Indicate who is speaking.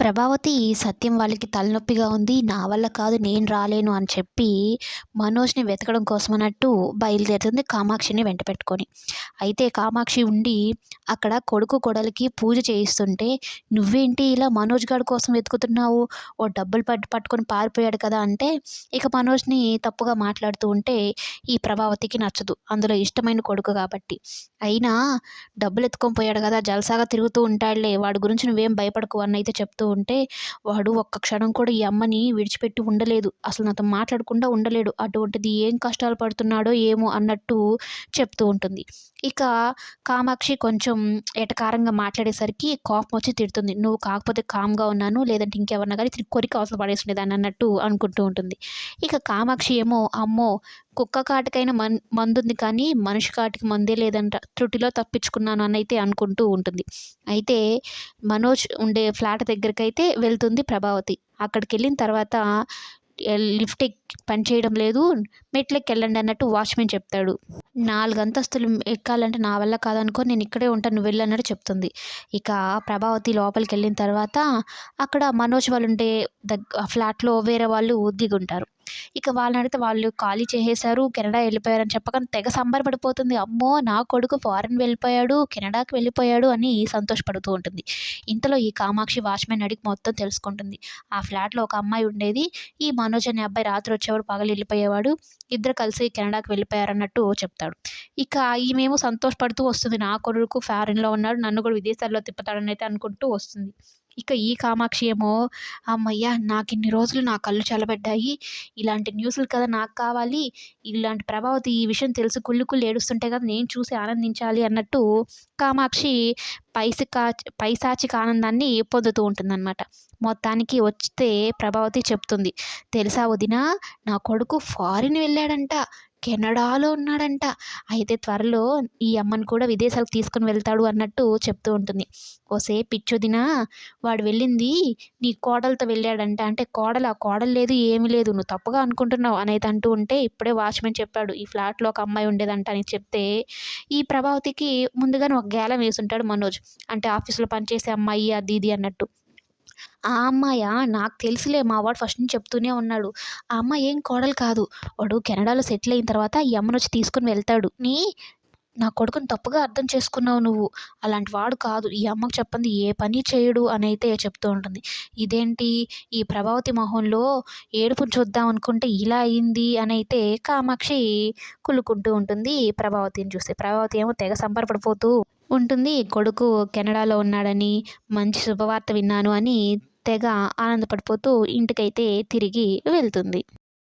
Speaker 1: ప్రభావతి సత్యం వాళ్ళకి తలనొప్పిగా ఉంది నా వల్ల కాదు నేను రాలేను అని చెప్పి మనోజ్ని వెతకడం కోసం అన్నట్టు బయలుదేరుతుంది కామాక్షిని వెంట పెట్టుకొని. అయితే కామాక్షి ఉండి అక్కడ కొడుకు కొడలికి పూజ చేయిస్తుంటే నువ్వేంటి ఇలా మనోజ్ గారి కోసం వెతుకుతున్నావు? ఓ డబ్బులు పట్టు పట్టుకొని పారిపోయాడు కదా అంటే ఇక మనోజ్ని తప్పుగా మాట్లాడుతూ ఉంటే ఈ ప్రభావతికి నచ్చదు. అందులో ఇష్టమైన కొడుకు కాబట్టి. అయినా డబ్బులు ఎత్తుకొని పోయాడు కదా జలసాగా తిరుగుతూ ఉంటాడులే వాడి గురించి నువ్వేం భయపడకు అని అయితే చెప్తూ ఉంటే వాడు ఒక్క క్షణం కూడా ఈ అమ్మని విడిచిపెట్టి ఉండలేదు. అసలు నాతో మాట్లాడకుండా ఉండలేడు. అటువంటిది ఏం కష్టాలు పడుతున్నాడో ఏమో అన్నట్టు చెప్తూ ఉంటుంది. ఇక కామాక్షి కొంచెం ఎటకారంగా మాట్లాడేసరికి కోపం వచ్చి తిడుతుంది. నువ్వు కాకపోతే కామ్గా ఉన్నాను లేదంటే ఇంకెవరన్నా కానీ కోరిక కొరికి అవసరం పడేసుకునేదాన్ని అన్నట్టు అనుకుంటూ ఉంటుంది. ఇక కామాక్షి ఏమో అమ్మో కుక్క కాటికైనా మన్ మందుంది కానీ మనిషి కాటికి మందే లేదంట. త్రుటిలో తప్పించుకున్నాను అని అయితే అనుకుంటూ ఉంటుంది. అయితే మనోజ్ ఉండే ఫ్లాట్ దగ్గరికి అయితే వెళ్తుంది ప్రభావతి. అక్కడికి వెళ్ళిన తర్వాత లిఫ్ట్ పని చేయడం లేదు. మెట్లకి వెళ్ళండి అన్నట్టు వాచ్మెన్ చెప్తాడు. నాలుగు అంతస్తులు ఎక్కాలంటే నా వల్ల కాదనుకో నేను ఇక్కడే ఉంటాను నువ్వు వెళ్ళన్నట్టు చెప్తుంది. ఇక ప్రభావతి లోపలికి వెళ్ళిన తర్వాత అక్కడ మనోజ్ వాళ్ళు ఉండే దగ్గ ఫ్లాట్లో వేరే వాళ్ళు దిగుంటారు. ఇక వాళ్ళని అడిగితే వాళ్ళు ఖాళీ చేసేశారు కెనడా వెళ్ళిపోయారని చెప్పగానే తెగ సంబరపడిపోతుంది. అమ్మో నా కొడుకు ఫారెన్ వెళ్ళిపోయాడు కెనడాకి వెళ్ళిపోయాడు అని సంతోషపడుతూ ఉంటుంది. ఇంతలో ఈ కామాక్షి వాచ్మెన్ అడిగి మొత్తం తెలుసుకుంటుంది. ఆ ఫ్లాట్లో ఒక అమ్మాయి ఉండేది. ఈ మనోజ్ అనే అబ్బాయి రాత్రి వచ్చేవాడు పగలు వెళ్ళిపోయేవాడు. ఇద్దరు కలిసి కెనడాకి వెళ్ళిపోయారన్నట్టు చెప్తాడు. ఇక ఈమెమో సంతోషపడుతూ వస్తుంది. నా కొడుకు ఫారిన్లో ఉన్నాడు. నన్ను కూడా విదేశాల్లో తిప్పుతాడని అయితే అనుకుంటూ వస్తుంది. ఇక ఈ కామాక్షి ఏమో అమ్మయ్య నాకు ఇన్ని రోజులు నా కళ్ళు చల్లబడ్డాయి. ఇలాంటి న్యూస్లు కదా నాకు కావాలి. ఇలాంటి ప్రభావతి ఈ విషయం తెలుసు కుళ్ళు కుళ్ళు ఏడుస్తుంటే కదా నేను చూసి ఆనందించాలి అన్నట్టు కామాక్షి పైసికా పైశాచిక ఆనందాన్ని పొందుతూ ఉంటుందన్నమాట. మొత్తానికి వస్తే ప్రభావతి చెప్తుంది తెలుసా వదిన నా కొడుకు ఫారిన్ వెళ్ళాడంట. కెనడాలో ఉన్నాడంట. అయితే త్వరలో ఈ అమ్మని కూడా విదేశాలకు తీసుకుని వెళ్తాడు అన్నట్టు చెప్తూ ఉంటుంది. ఓసే పిచ్చొదిన వాడు వెళ్ళింది నీ కోడలతో వెళ్ళాడంట. అంటే కోడలు ఆ కోడలు లేదు ఏమీ లేదు నువ్వు తప్పుగా అనుకుంటున్నావు అనేది అంటూ ఉంటే ఇప్పుడే వాచ్మెన్ చెప్పాడు. ఈ ఫ్లాట్లో ఒక అమ్మాయి ఉండేదంట అని చెప్తే ఈ ప్రభావతికి ముందుగానే ఒక గేలం వేసుంటాడు మనోజ్. అంటే ఆఫీస్లో పనిచేసే అమ్మాయి అది ఇది అన్నట్టు. ఆ అమ్మాయ? నాకు తెలుసులే మా వాడు ఫస్ట్ నుంచి చెప్తూనే ఉన్నాడు. ఆ అమ్మాయి ఏం కోడలు కాదు. వాడు కెనడాలో సెటిల్ అయిన తర్వాత ఈ అమ్మను వచ్చి తీసుకుని వెళ్తాడు. నీ నా కొడుకుని తప్పుగా అర్థం చేసుకున్నావు నువ్వు. అలాంటి వాడు కాదు. ఈ అమ్మకు చెప్పింది ఏ పని చేయడు అని అయితే చెప్తూ ఉంటుంది. ఇదేంటి? ఈ ప్రభావతి మొహంలో ఏడుపుని చూద్దాం అనుకుంటే ఇలా అయింది అని అయితే కామాక్షి కులుకుంటూ ఉంటుంది ప్రభావతిని చూస్తే. ప్రభావతి ఏమో తెగ సంబరపడిపోతూ ఉంటుంది. కొడుకు కెనడాలో ఉన్నాడని మంచి శుభవార్త విన్నాను అని తెగ ఆనందపడిపోతూ ఇంటికైతే తిరిగి వెళ్తుంది.